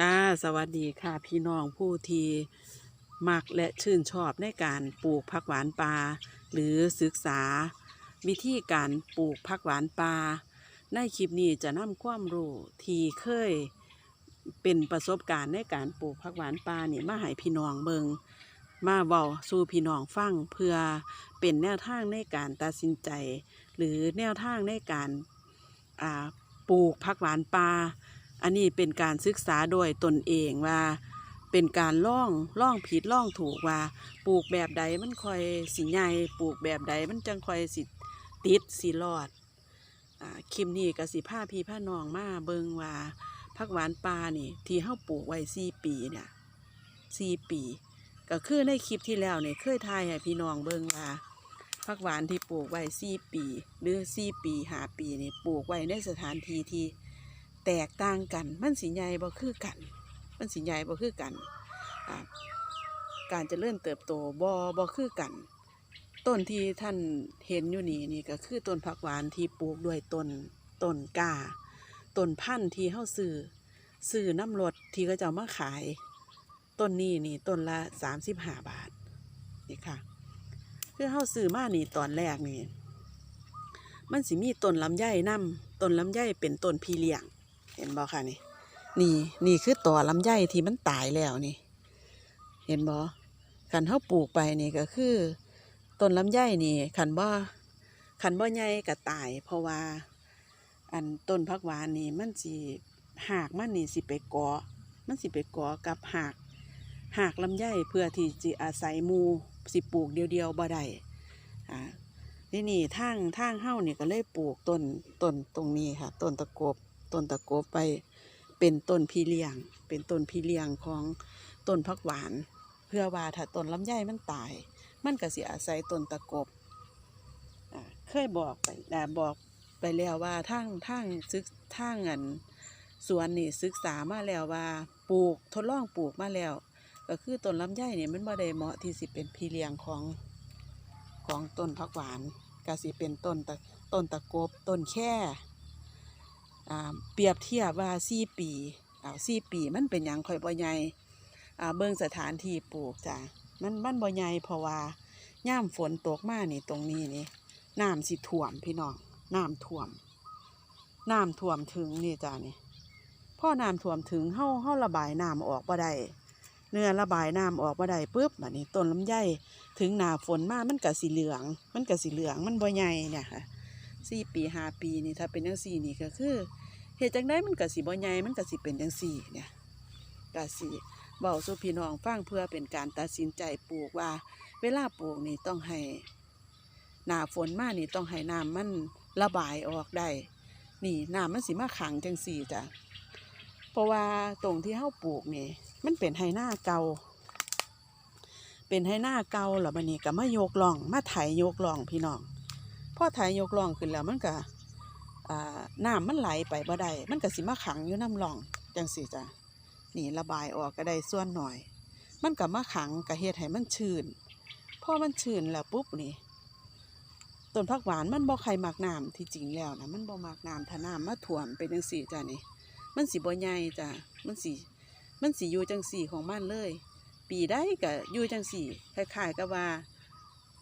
ค่ะสวัสดีค่ะพี่น้องผู้ที่มักและชื่นชอบในการปลูกผักหวานป่าหรือศึกษา วิธีการปลูกผักหวานป่าในคลิปนี้จะนำความรู้ที่เคยเป็นประสบการณ์ในการปลูกผักหวานป่านี่มาให้พี่น้องเบิงมาเว้าสู่พี่น้องฟังเพื่อเป็นแนวทางในการตัดสินใจ หรือแนวทางในการปลูกผักหวานป่า อันนี้เป็นการศึกษาโดยตนเองว่า เป็นการล่องล่องผิดล่องถูกว่า ปลูกแบบใดมันค่อยสิใหญ่ปลูกแบบใดมันจังค่อยสิติดสิรอดอคลิปนี้ก็สิผ้าพีผ้านองมาเบิงว่าผักหวานปลานี่ ที่เฮาปลูกไว้สี่ปีเนี่ยสี่ปี ก็คือในคลิปที่แล้วเนี่ยเคยทายให้พี่น้องเบิงว่าผักหวานที่ปลูกไว้สี่ปี หรือสี่ปีหาปีนี่ปลูกไว้ในสถานที่ที่ แตกต่างกัน มันสีใหญ่บ่คือกัน มันสีใหญ่บ่คือกัน การเจะเริ่มเติบโตบ่บ่คือกัน ต้นที่ท่านเห็นอยู่นี่นี่ก็คือต้นผักหวานที่ปลูกด้วยต้นต้นกาต้นพันธุ์ที่เฮาซื้อซื้อน้ำรดที่เขาจะเอามาขายต้นนี้นี่ต้นละสามสิบห้าบาทนี่ค่ะคือเฮาซื้อมานี่ตอนแรกนี่มันสิมีต้นลำไยนํต้นลำไยเป็นต้นพีเลี้ยง เห็นบ่ค่ะนี่ นี่นี่คือต่อลำไยที่มันตายแล้วนี่ เห็นบ่ขันเฮาปลูกไปนี่ก็คือต้นลำไยนี่ขันบ่ขันบ่ใหญ่ก็ตาย เพราะว่า อันต้นผักหวานนี่มันสิหากมันนี่สิไปกาะมันสิไปกาะกับหากหากลำไยเพื่อที่จะอาศัยมูสิปลูกเดียวๆบ่ได้อ่านี่นี่ทางทางเฮ้านี่ก็เลยปลูกต้นต้นตรงนี้ค่ะต้นตะกบ ต้นตะโกไปเป็นต้นพี่เลี้ยง เป็นต้นพี่เลี้ยงของต้นผักหวาน เพื่อว่าถ้าต้นลำไยมันตาย มันก็สิอาศัยต้นตะกบอ่าเคยบอกไปอ่บอกไปแล้วว่าทางทางศึกทางอันสวนนี่ศึกษามาแล้วว่าปลูกทดลองปลูกมาแล้ว ก็คือต้นลำไยเนี่ยมันบ่ได้เหมาะที่สิเป็นพี่เลี้ยงของของต้นผักหวานก็สิเป็นต้นตะต้นตะกบต้นแค่ เปรียบเทียบว่าสี่ปีอ้าวสี่ปีมันเป็นหยังค่อยบ่ใหญ่เบิ่งสถานที่ปลูกจ้ะมันมันบ่ใหญ่เพราะว่าย่ามฝนตกมานี่ตรงนี้นี่น้ำสิท่วมพี่น้องน้ำท่วมน้ำท่วมถึงนี่จ้ะนี่พ่อน้ำท่วมถึงเฮาเฮาระบายน้ำออกบ่ได้เนื้อระบายน้ำออกบ่ได้ปุ๊บแบัดนี้ต้นลำไยถึงหนาฝนมามันก็สีเหลือง มันก็สีเหลืองมันบ่ใหญ่เนี่ยค่ะ สี่ปีห้าปีนี่ถ้าเป็นจังสี่นี่ก็คือเหตุจังได้มันก็สิบ่ใหญ่มันก็สิเป็นจังสี่เนี่ยก็สิเบาสู่พี่น้องฟังเพื่อเป็นการตัดสินใจปลูกว่า เวลาปลูกนี่ต้องให้หนาฝนมานี่ต้องให้น้ำมันระบายออกได้ นี่น้ำมันสิมาขังจังสี่จ้ะเพราะว่าตรงที่เฮาปลูกนี่ มันเป็นไฮหน้าเก่าเป็นให้หน้าเก่าแล้วบัดนี้ก็มายกล่อง มาไถยกล่องพี่น้อง พอไถยกล่องขึ้นแล้วมันก็น้ำมันไหลไปบ่ได้มันก็สิมาขังอยู่น้ำล่องจังสิจ้ะนี่ระบายออกก็ได้ส่วนหน่อย มันก็มาขังก็เฮ็ดให้มันชื้นพอมันชื้นแล้วปุ๊บนี่ต้นผักหวานมันบ่ใครมักน้ำที่จริงแล้วนะมันบ่มักน้ำถ้าน้ำมาท่วมเป็นจังสี่จ้ะนี่มันสิบ่ใหญ่จ้ะมันสิมันสิอยู่จังสี่ของมันเลย ปีได้ก็อยู่จังสี่คล้ายๆกับว่า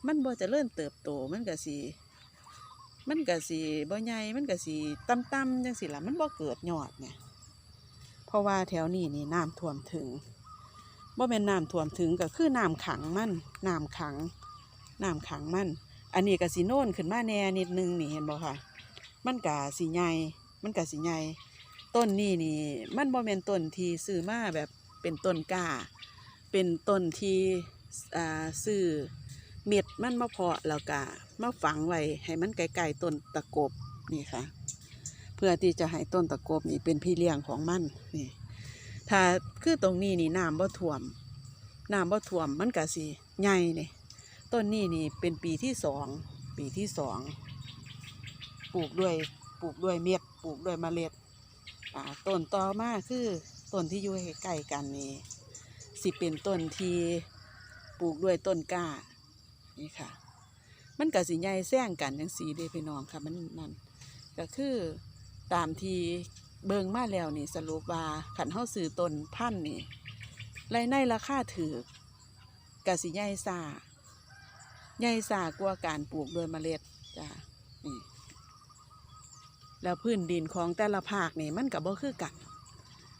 มันบ่จะเริ่มเติบโตมันก็สิ มันก็สิบ่ใหญ่มันก็สิต่ำๆจังสิล่ะมันบ่เกิดยอดเนี่ยเพราะว่าแถวนี้นี่น้ำท่วมถึงบ่แม่นน้ำท่วมถึงก็คือน้ำขังมันน้ำขังน้ำขังมัน อันนี้ก็สิโน่นขึ้นมาแน่นิดนึงนี่เห็นบ่ค่ะ มันก็สิใหญ่มันก็สิใหญ่ต้นนี้นี่ มันบ่แม่นต้นที่ซื้อมาแบบเป็นต้นกาเป็นต้นที่อ่าซื้อ เม็ดมันมาเพาะแล้วก็มาฝังไว้ให้มันไกลๆต้นตะกบนี่ค่ะ เพื่อที่จะให้ต้นตะกบนี่เป็นพี่เลี้ยงของมันนี่ ถ้าคือตรงนี้นี่น้ำบ่ท่วมน้ำบ่ท่วมมันก็สิใหญ่นี่ต้นนี้นี่เป็นปีที่สองปีที่สองปลูกด้วยปลูกด้วยเม็ดปลูกด้วยเมล็ดอ่าต้นต่อมาคือต้นที่อยู่ใกล้กันนี่สิเป็นต้นที่ปลูกด้วยต้นกล้า นี่ค่ะ มันก็สิใหญ่แซงกันจังสีเดพี่น้องค่ะมันนั่นก็คือตามทีเบิ่งมาแล้วนี่สรุปว่าขันเฮาซื้อตนพันนี่รายในราคาถือกกสิใหญ่ซาใหญ่ซากว่าการปลูกโดยเมล็ดจ้ะนี่แล้วพื้นดินของแต่ละภาคนี่มันก็บ่คือกัน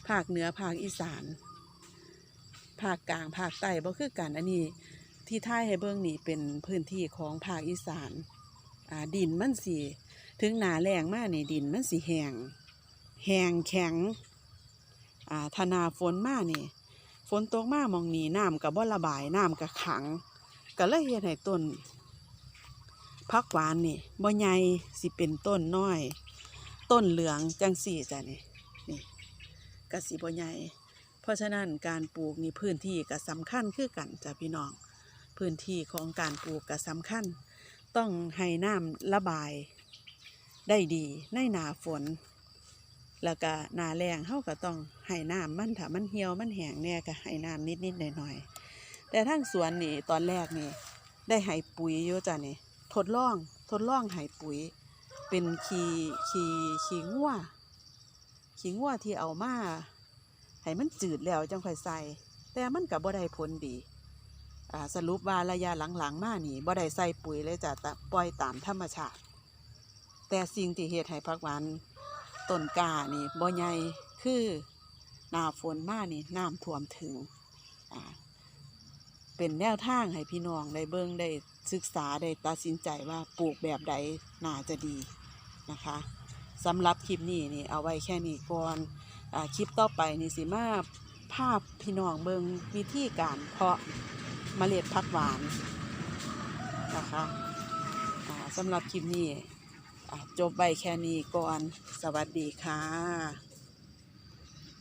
ภาคเหนือภาคอีสาน ภาคกลางภาคใต้บ่คือกันอันนี้ ที่ท้ายให้เบิ่งนี่เป็นพื้นที่ของภาคอีสานดินมันสิถึงหนาแรงมากนี่ดินมันสิแห้งแห้งแข็งธนาฝนมากนี่ฝนตกมาหมองนี้น้ำกับบ่ระบายน้ำกับขังก็เลยเฮ็ดให้ต้นพักหวานนี่บ่ใหญ่สิเป็นต้นน้อย ต้นเหลืองจังสี่จ้ะนี่นี่ก็สิบ่ใหญ่เพราะฉะนั้นการปลูกนี่พื้นที่ก็สำคัญคือกันจ้ะพี่น้อง พื้นที่ของการปลูกก็สำคัญ ต้องให้น้ำระบายได้ดีในหนาฝน แล้วก็หนาแรงเฮาก็ต้องให้น้ำมันถ้ามันเหี่ยวมันแห้งแน่ก็ให้น้ำนิดๆหน่อยๆแต่ทั้งสวนนี่ตอนแรกนี่ได้ให้ปุ๋ยอยู่จ้ะนี่ทดลองทดลองให้ปุ๋ย เป็นขี้ขี้ขี้งัวขี้งัวที่เอามาให้มันจืดแล้วจังค่อยใส่แต่มันก็บ่ได้ผลดี สรุปว่าระยะหลังๆ มานี่บ่ได้ใส่ปุ๋ยเลยจ้ะปล่อยตามธรรมชาติ แต่สิ่งที่เฮ็ดให้ผักหวานต้นกานี่บ่ใหญ่คือหน้าฝนมานี่น้ำท่วมถึงเป็นแนวทางให้พี่น้องได้เบิ่งได้ศึกษาได้ตัดสินใจว่าปลูกแบบใดน่าจะดีนะคะสำหรับคลิปนี้นี่เอาไว้แค่นี้ก่อนอคลิปต่อไปนี่สิมาภาพพี่น้องเบิงวิธีการเพาะ เมล็ดผักหวานนะคะสำหรับคลิปนี้จบไปแค่นี้ก่อน สวัสดีค่ะ